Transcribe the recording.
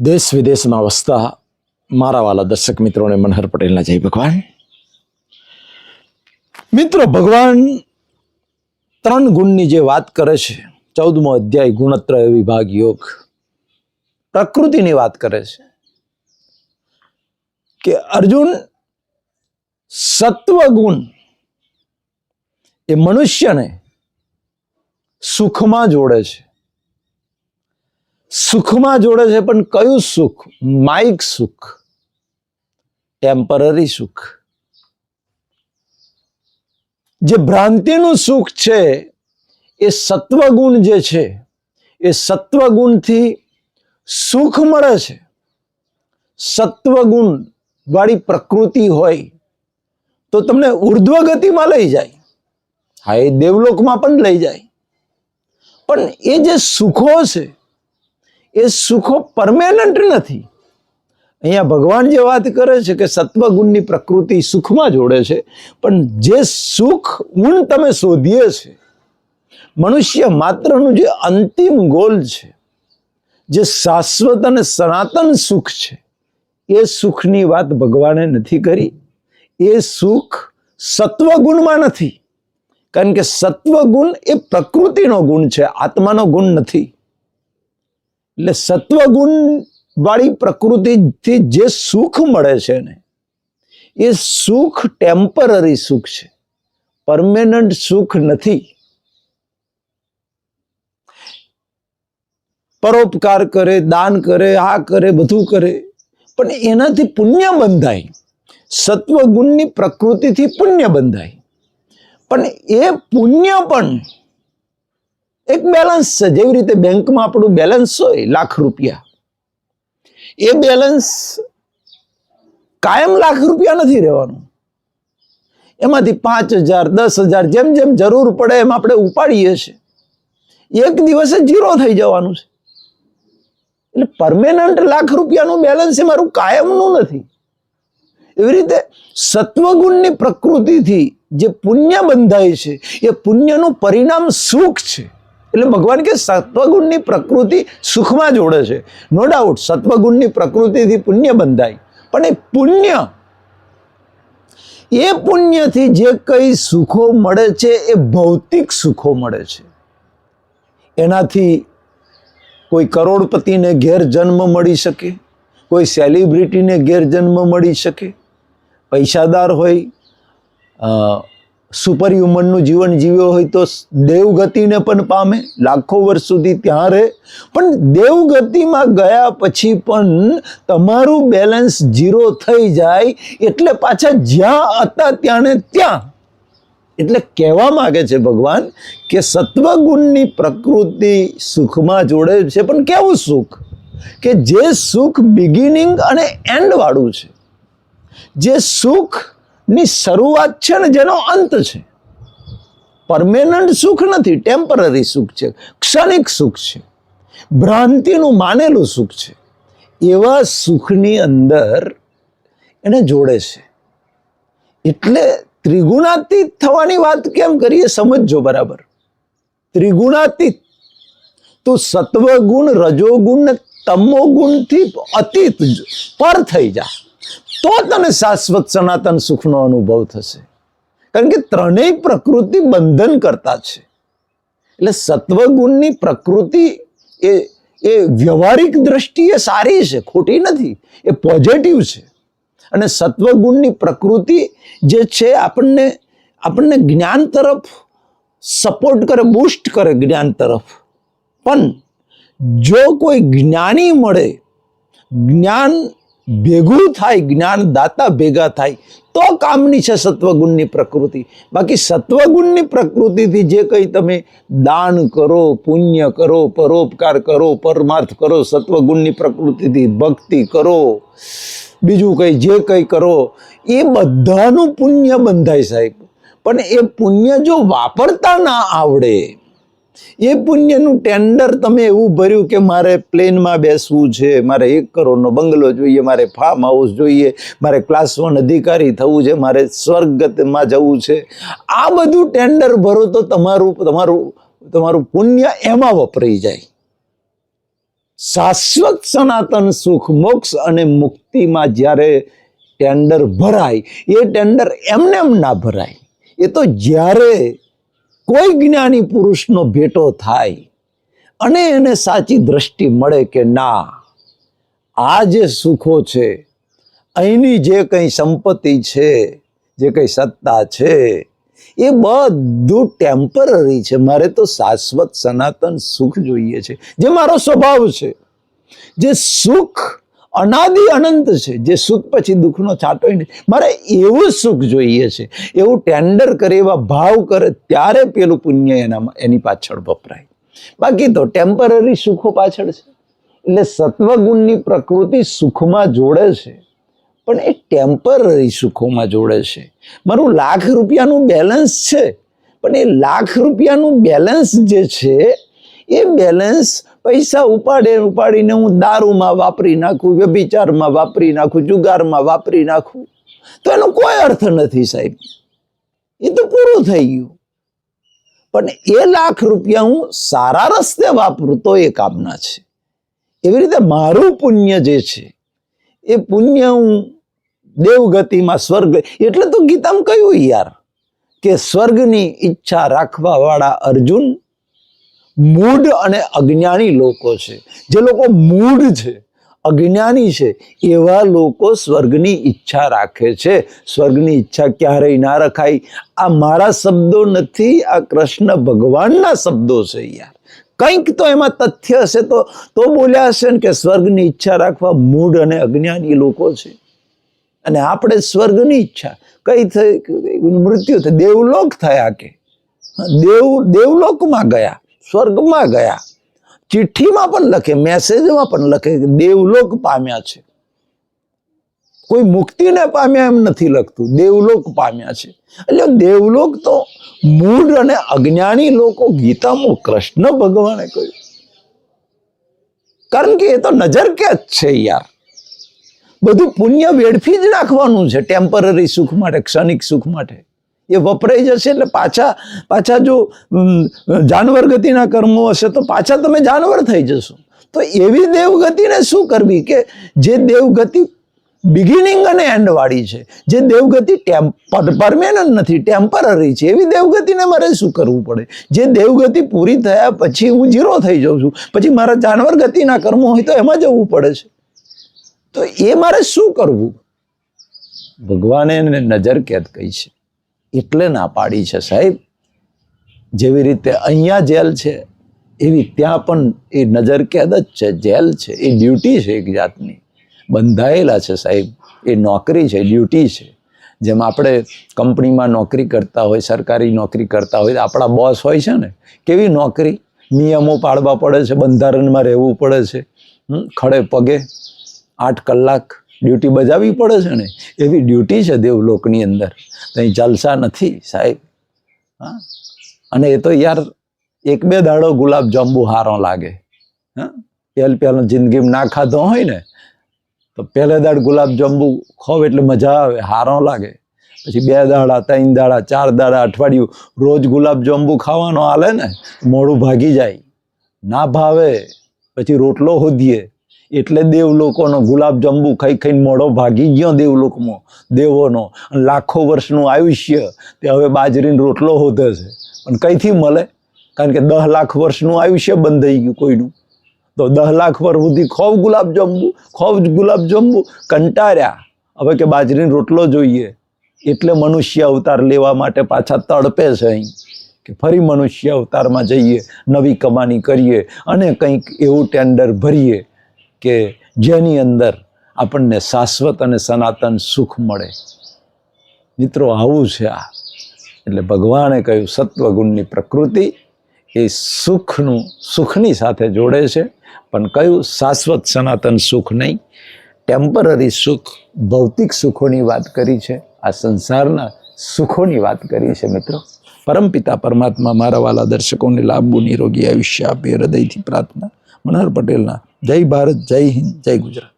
દેશ વિદેશમાં વસતા મારા વાલા દર્શક મિત્રોને મનહર પટેલના જય ભગવાન. મિત્રો, ભગવાન ત્રણ ગુણની જે વાત કરે છે, ચૌદમો અધ્યાય ગુણત્રય વિભાગ યોગ, પ્રકૃતિની વાત કરે છે કે અર્જુન સત્વ ગુણ એ મનુષ્યને સુખમાં જોડે છે. સુખમાં જોડે છે, પણ કયું સુખ? માઇક સુખ. ટેમ્પરરી સુખ. જે ભ્રાંતિનું સુખ છે, એ સત્વગુણ જે છે, એ સત્વગુણથી સુખ મળે છે. સત્વગુણ વાળી પ્રકૃતિ હોય, તો તમને ઉર્ધ્વ ગતિમાં લઈ જાય. હા, એ દેવલોકમાં પણ લઈ જાય. પણ એ જે સુખો છે એ સુખો પરમેનન્ટ નથી. અહીંયા ભગવાન જે વાત કરે છે કે સત્વગુણની પ્રકૃતિ સુખમાં જોડે છે, પણ જે સુખ ગુણ તમે શોધીએ છે, મનુષ્ય માત્રનું જે અંતિમ ગોલ છે, જે શાશ્વત અને સનાતન સુખ છે, એ સુખની વાત ભગવાને નથી કરી. એ સુખ સત્વગુણમાં નથી. કારણ કે સત્વગુણ એ પ્રકૃતિનો ગુણ છે, આત્માનો ગુણ નથી. એટલે સત્વગુણ વાળી પ્રકૃતિથી જે સુખ મળે છે ને, એ સુખ ટેમ્પરરી સુખ છે. પરમેનન્ટ સુખ નથી. પરોપકાર કરે, દાન કરે, આ કરે, બધું કરે, પણ એનાથી પુણ્ય બંધાય. સત્વગુણની પ્રકૃતિથી પુણ્ય બંધાય. પણ એ પુણ્ય પણ એક બેલેન્સ છે. જેવી રીતે બેંકમાં આપણું બેલેન્સ હોય, લાખ રૂપિયા. એ બેલેન્સ કાયમ લાખ રૂપિયા નથી રહેવાનું. એમાંથી પાંચ હજાર, દસ હજાર જેમ જેમ જરૂર પડે એમ આપણે ઉપાડીએ છીએ. એક દિવસે જીરો થઈ જવાનું છે. એટલે પરમેનન્ટ લાખ રૂપિયાનું બેલેન્સ એ મારું કાયમનું નથી. એવી રીતે સત્વગુણની પ્રકૃતિથી જે પુણ્ય બંધાય છે, એ પુણ્યનું પરિણામ સુખ છે. એટલે ભગવાન કે સત્વગુણની પ્રકૃતિ સુખમાં જોડે છે. નો ડાઉટ સત્વગુણની પ્રકૃતિથી પુણ્ય બંધાય. પણ એ પુણ્ય, એ પુણ્યથી જે કંઈ સુખો મળે છે, એ ભૌતિક સુખો મળે છે. એનાથી કોઈ કરોડપતિને ઘેર જન્મ મળી શકે, કોઈ સેલિબ્રિટીને ઘેર જન્મ મળી શકે. પૈસાદાર હોય સુપર હ્યુમનનું જીવન જીવ્યો હોય તો દેવગતિને પણ પામે, લાખો વર્ષ સુધી ત્યાં રહે. પણ દેવગતિમાં ગયા પછી પણ તમારું બેલેન્સ ઝીરો થઈ જાય એટલે પાછા જ્યાં હતા ત્યાંને ત્યાં. એટલે કહેવા માગે છે ભગવાન કે સત્વગુણની પ્રકૃતિ સુખમાં જોડે છે, પણ કેવું સુખ? કે જે સુખ બિગિનિંગ અને એન્ડવાળું છે. જે સુખની શરૂઆત છે ને જેનો અંત છે. પરમેનન્ટ સુખ નથી, ટેમ્પરરી સુખ છે, ક્ષણિક સુખ છે. ભ્રાંતિનું માનેલું સુખ છે. એવા સુખની અંદર એને જોડે છે. એટલે ત્રિગુણાતીત થવાની વાત કેમ કરીએ સમજજો બરાબર. ત્રિગુણાતીત. તો સત્વગુણ, રજોગુણ ને તમોગુણથી અતીત પર થઈ જા તો તને શાશ્વત સનાતન સુખનો અનુભવ થશે. કારણ કે ત્રણેય પ્રકૃતિ બંધન કરતા છે. એટલે સત્વગુણની પ્રકૃતિ એ એ વ્યવહારિક દ્રષ્ટિએ સારી છે, ખોટી નથી, એ પોઝિટિવ છે. અને સત્વગુણની પ્રકૃતિ જે છે, આપણને આપણને જ્ઞાન તરફ સપોર્ટ કરે બુસ્ટ કરે જ્ઞાન તરફ. પણ જો કોઈ જ્ઞાની મળે, જ્ઞાન ભેગું થાય જ્ઞાન દાતા ભેગા થાય, તો કામની છે સત્વગુણની પ્રકૃતિ. બાકી સત્વગુણની પ્રકૃતિથી જે કંઈ તમે દાન કરો, પુણ્ય કરો, પરોપકાર કરો, પરમાર્થ કરો, સત્વગુણની પ્રકૃતિથી ભક્તિ કરો, બીજું કંઈ જે કંઈ કરો, એ બધાનું પુણ્ય બંધાય સાહેબ. પણ એ પુણ્ય જો વાપરતા ના આવડે એ પુણ્યનું ટેન્ડર તમે એવું ભર્યું કે મારે પ્લેનમાં બેસવું છે, મારે એક કરોડનો બંગલો જોઈએ, મારે ફાર્મ હાઉસ જોઈએ, મારે ક્લાસ વન અધિકારી થવું છે, મારે સ્વર્ગમાં જવું છે. આ બધું ટેન્ડર ભરો તો તમારું તમારું તમારું પુણ્ય એમાં વપરાઈ જાય. શાશ્વત સનાતન સુખ, મોક્ષ અને મુક્તિમાં જ્યારે ટેન્ડર ભરાય, એ ટેન્ડર એમને એમ ના ભરાય. એ તો જ્યારે કોઈ જ્ઞાની પુરુષનો ભેટો થાય અને એને સાચી દ્રષ્ટિ મળે કે ના, આ જે સુખો છે, અહીંની જે કંઈ સંપત્તિ છે, જે કંઈ સત્તા છે, એ બધું ટેમ્પરરી છે. મારે તો શાશ્વત સનાતન સુખ જોઈએ છે. જે મારો સ્વભાવ છે, જે સુખ અનાદિ અનંત છે, જે સુખ પછી દુઃખનો છાંટો નથી. મારે એવું સુખ જોઈએ છે, એવું ટેન્ડર કરે એવા ભાવ કરે ત્યારે પેલું પુણ્ય એનામાં, એની પાછળ વપરાય. બાકી તો ટેમ્પરરી સુખો પાછળ છે. એટલે સત્વગુણની પ્રકૃતિ સુખમાં જોડે છે, પણ એ ટેમ્પરરી સુખોમાં જોડે છે. મારું લાખ રૂપિયાનું બેલેન્સ છે, પણ એ લાખ રૂપિયાનું બેલેન્સ જે છે, એ બેલેન્સ પૈસા ઉપાડે ઉપાડીને હું દારૂમાં વાપરી નાખું, વ્યભિચારમાં વાપરી નાખું, જુગારમાં વાપરી નાખું. તો એનો કોઈ અર્થ નથી સાહેબ. એ તો પૂરું થઈ ગયું. પણ એ લાખ રૂપિયા હું સારા રસ્તે વાપરું તો એ કામના છે. એવી રીતે મારું પુણ્ય જે છે, એ પુણ્ય હું દેવગતિમાં સ્વર્ગ, એટલે તો ગીતામાં કહ્યું યાર, કે સ્વર્ગની ઈચ્છા રાખવાવાળા અર્જુન મૂઢ અને અજ્ઞાની લોકો છે. જે લોકો મૂઢ છે, અજ્ઞાની છે, એવા લોકો સ્વર્ગની ઈચ્છા રાખે છે. સ્વર્ગની ઈચ્છા ક્યારેય ના રખાય. આ મારા શબ્દો નથી, આ કૃષ્ણ ભગવાનના શબ્દો છે યાર. કંઈક તો એમાં તથ્ય હશે તો તો બોલ્યા હશે ને કે સ્વર્ગની ઈચ્છા રાખવા મૂઢ અને અજ્ઞાની લોકો છે. અને આપણે સ્વર્ગની ઈચ્છા, કઈ થઈ, મૃત્યુ થઈ, દેવલોક થયા કે? દેવ, દેવલોકમાં ગયા. સ્વર્ગમાં ગયા. ચિઠ્ઠીમાં પણ લખે, મેસેજમાં પણ લખે દેવલોક પામ્યા છે. કોઈ મુક્તિને પામ્યા એમ નથી લખતું, દેવલોક પામ્યા છે. એટલે દેવલોક તો મૂળ અને અજ્ઞાની લોકો ગીતામાં કૃષ્ણ ભગવાને કહ્યું. કારણ કે એ તો નજર કેદ છે યાર. બધું પુણ્ય વેડફી જ નાખવાનું છે ટેમ્પરરી સુખ માટે, ક્ષણિક સુખ માટે. એ વપરાઈ જશે એટલે પાછા પાછા જો જાનવર ગતિના કર્મો હશે તો પાછા તમે જાનવર થઈ જશો. તો એવી દેવગતિને શું કરવી કે જે દેવગતિ બિગિનિંગ અને એન્ડ વાળી છે. જે દેવગતિ પરમેનન્ટ નથી ટેમ્પરરી છે. એવી દેવગતિને મારે શું કરવું પડે? જે દેવગતિ પૂરી થયા પછી હું જીરો થઈ જાઉં છું. પછી મારા જાનવર ગતિના કર્મો હોય તો એમાં જવું પડે છે. તો એ મારે શું કરવું? ભગવાને નજર કેદ કહી છે. એટલે ના પાડી છે સાહેબ. જેવી રીતે અહીંયા જેલ છે, એવી ત્યાં પણ એ નજર કેદ જ છે. જેલ છે, એ ડ્યુટી છે એક જાતની. બંધાયેલા છે સાહેબ. એ નોકરી છે, ડ્યુટી છે. જેમ આપણે કંપનીમાં નોકરી કરતા હોય, સરકારી નોકરી કરતા હોય, આપણા બોસ હોય છે ને, કેવી નોકરી? નિયમો પાળવા પડે છે, બંધારણમાં રહેવું પડે છે. ખડે પગે આઠ કલાક ડ્યુટી બજાવવી પડે છે ને. એવી ડ્યુટી છે દેવલોકની અંદર. કંઈ જલસા નથી, સાહેબ. હા? અને એ તો યાર એક બે દાડો ગુલાબ જાંબુ હારો લાગે. હા? પહેલ પહેલો જિંદગીમાં ના ખાધો હોય ને, તો પહેલે દાડ ગુલાબ જાંબુ ખોવ એટલે મજા આવે, હારો લાગે. પછી બે દાડા, ત્રણ દાડા, ચાર દાડા અઠવાડિયું રોજ ગુલાબ જાંબુ ખાવાનો હાલે ને, મોડું ભાગી જાય. ના ભાવે, પછી રોટલો હોધીએ. એટલે દેવ લોકોનો ગુલાબ જંબુ ખાઈ ખાઈને મોઢો ભાગી ગયો દેવલોકમાં, દેવોનો. લાખો વર્ષનું આયુષ્ય તે હવે બાજરીનો રોટલો હોતે છે. પણ કંઈથી મળે? કારણ કે દહ લાખ વર્ષનું આયુષ્ય બંધ થઈ ગયું કોઈનું. તો દહ લાખ વર્ષ સુધી ખોવ ગુલાબ જાંબુ, ખોવ ગુલાબ જંબુ કંટાળ્યા હવે કે બાજરીનો રોટલો જોઈએ. એટલે મનુષ્ય અવતાર લેવા માટે પાછા તડપે છે અહીં. કે ફરી મનુષ્ય અવતારમાં જઈએ, નવી કમાણી કરીએ અને કંઈક એવું ટેન્ડર ભરીએ. કે જેની અંદર આપણને શાશ્વત અને સનાતન સુખ મળે. મિત્રો, આવું છે આ. એટલે ભગવાને કહ્યું, સત્વગુણની પ્રકૃતિ એ સુખનું, સુખની સાથે જોડે છે, પણ કયું શાશ્વત સનાતન સુખ નહીં. ટેમ્પરરી સુખ, ભૌતિક સુખોની વાત કરી છે. આ સંસારના સુખોની વાત કરી છે, મિત્રો. પરમપિતા પરમાત્મા મારા વાલા દર્શકોને લાંબુ નિરોગી આયુષ્ય આપે, હૃદયથી પ્રાર્થના. મનહર પટેલના. જય ભારત જય હિન્દ જય ગુજરાત.